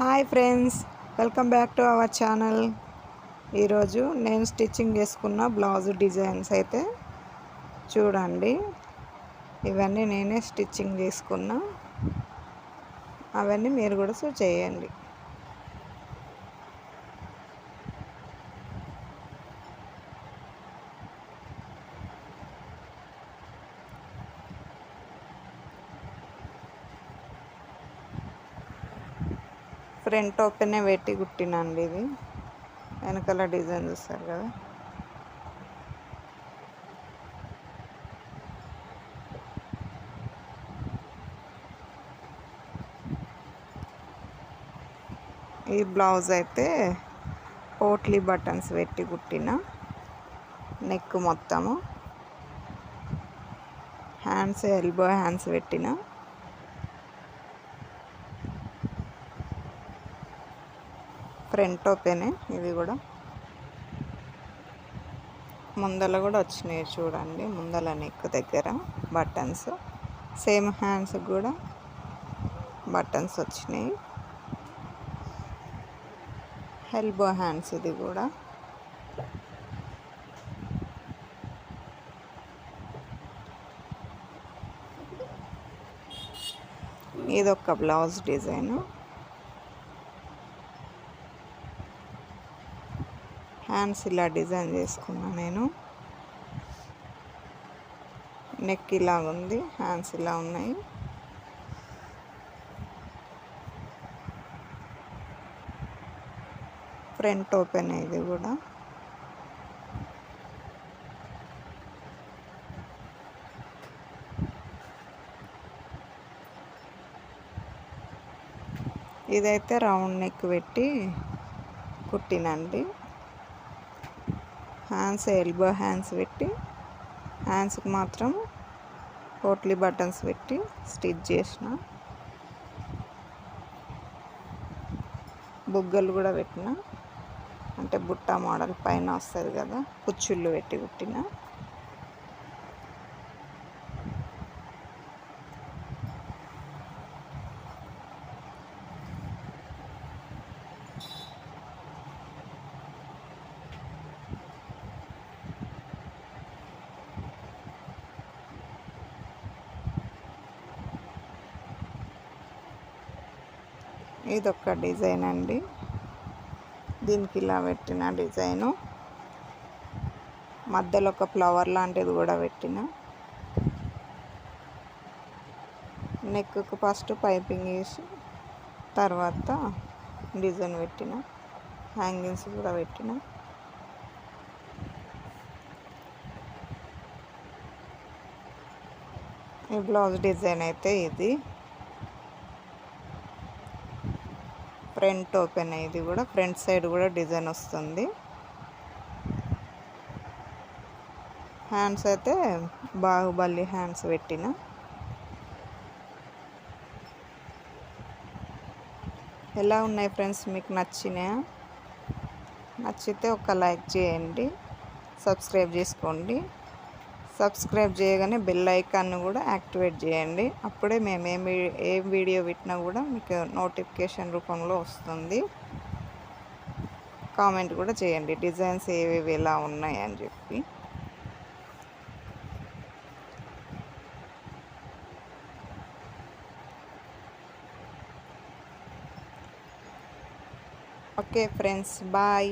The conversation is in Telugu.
Hi friends welcome back to our channel. ఈరోజు నేను స్టిచ్చింగ్ చేసుకున్న బ్లౌజ్ డిజైన్స్ అయితే చూడండి. ఇవన్నీ నేనే స్టిచ్చింగ్ చేసుకున్నా. అవన్నీ మీరు కూడా సో చేయండి. ఫ్రంట్ ఓపెనే పెట్టి కుట్టినండి ఇది. వెనకాల డిజైన్ చూస్తారు కదా. ఈ బ్లౌజ్ అయితే పోట్లీ బటన్స్ పెట్టి కుట్టిన నెక్ మొత్తము. హ్యాండ్స్ ఎల్బో హ్యాండ్స్ పెట్టిన ఫ్రంట్ ఓపెనే ఇది కూడా. ముందల కూడా వచ్చినాయి చూడండి ముందల నెక్ దగ్గర బటన్స్ సేమ్ హ్యాండ్స్ కూడా బటన్స్ వచ్చినాయి. ఎల్బో హ్యాండ్స్ ఇది కూడా. ఇది ఒక బ్లౌజ్ డిజైను హ్యాండ్స్ ఇలా డిజైన్ చేసుకున్నా నేను. నెక్ ఇలా ఉంది హ్యాండ్స్ ఇలా ఉన్నాయి. ఫ్రంట్ ఓపెన్ ఇది కూడా. ఇదైతే రౌండ్ నెక్ పెట్టి కుట్టినండి. హ్యాండ్స్ ఎల్బో హ్యాండ్స్ పెట్టి హ్యాండ్స్కి మాత్రం పోట్లీ బటన్స్ పెట్టి స్టిచ్ చేసిన. బుగ్గలు కూడా పెట్టిన. అంటే బుట్ట మోడల్ పైన వస్తుంది కదా కుచ్చుళ్ళు పెట్టి కుట్టిన. ఇదొక డిజైన్ అండి. దీనికి ఇలా పెట్టిన డిజైను. మధ్యలో ఒక ఫ్లవర్ లాంటిది కూడా పెట్టిన. నెక్కు ఫస్ట్ పైపింగ్ వేసి తర్వాత డిజైన్ పెట్టిన. హ్యాంగింగ్స్ కూడా పెట్టిన. ఈ బ్లౌజ్ డిజైన్ అయితే ఇది. ఫ్రంట్ ఓపెన్ ఇది కూడా ఫ్రంట్ సైడ్ కూడా డిజైన్ వస్తుంది. హ్యాండ్స్ అయితే బాహుబలి హ్యాండ్స్ పెట్టిన. ఎలా ఉన్నాయి ఫ్రెండ్స్ మీకు నచ్చినాయా? నచ్చితే ఒక లైక్ చేయండి సబ్స్క్రైబ్ చేసుకోండి. సబ్స్క్రైబ్ చేయగానే బెల్ ఐకాన్ను కూడా యాక్టివేట్ చేయండి. అప్పుడే మేము ఏం ఏం వీడియో పెట్టినా కూడా మీకు నోటిఫికేషన్ రూపంలో వస్తుంది. కామెంట్ కూడా చేయండి. డిజైన్స్ ఏవేవి ఎలా ఉన్నాయి అని చెప్పి. Okay friends bye